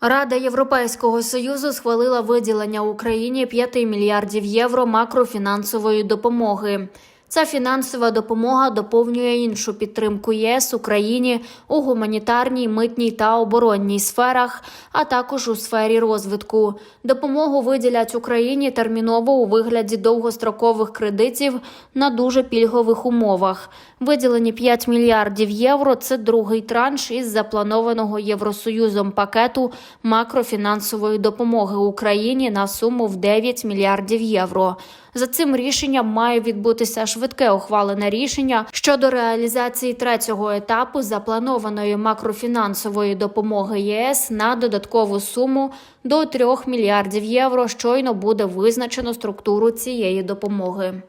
Рада Європейського союзу схвалила виділення Україні 5 мільярдів євро макрофінансової допомоги. Ця фінансова допомога доповнює іншу підтримку ЄС Україні у гуманітарній, митній та оборонній сферах, а також у сфері розвитку. Допомогу виділять Україні терміново у вигляді довгострокових кредитів на дуже пільгових умовах. Виділені 5 мільярдів євро це другий транш із запланованого Євросоюзом пакету макрофінансової допомоги Україні на суму в 9 мільярдів євро. За цим рішенням має відбутися швидке ухвалене рішення щодо реалізації третього етапу запланованої макрофінансової допомоги ЄС на додаткову суму до 3 мільярдів євро. Щойно буде визначено структуру цієї допомоги.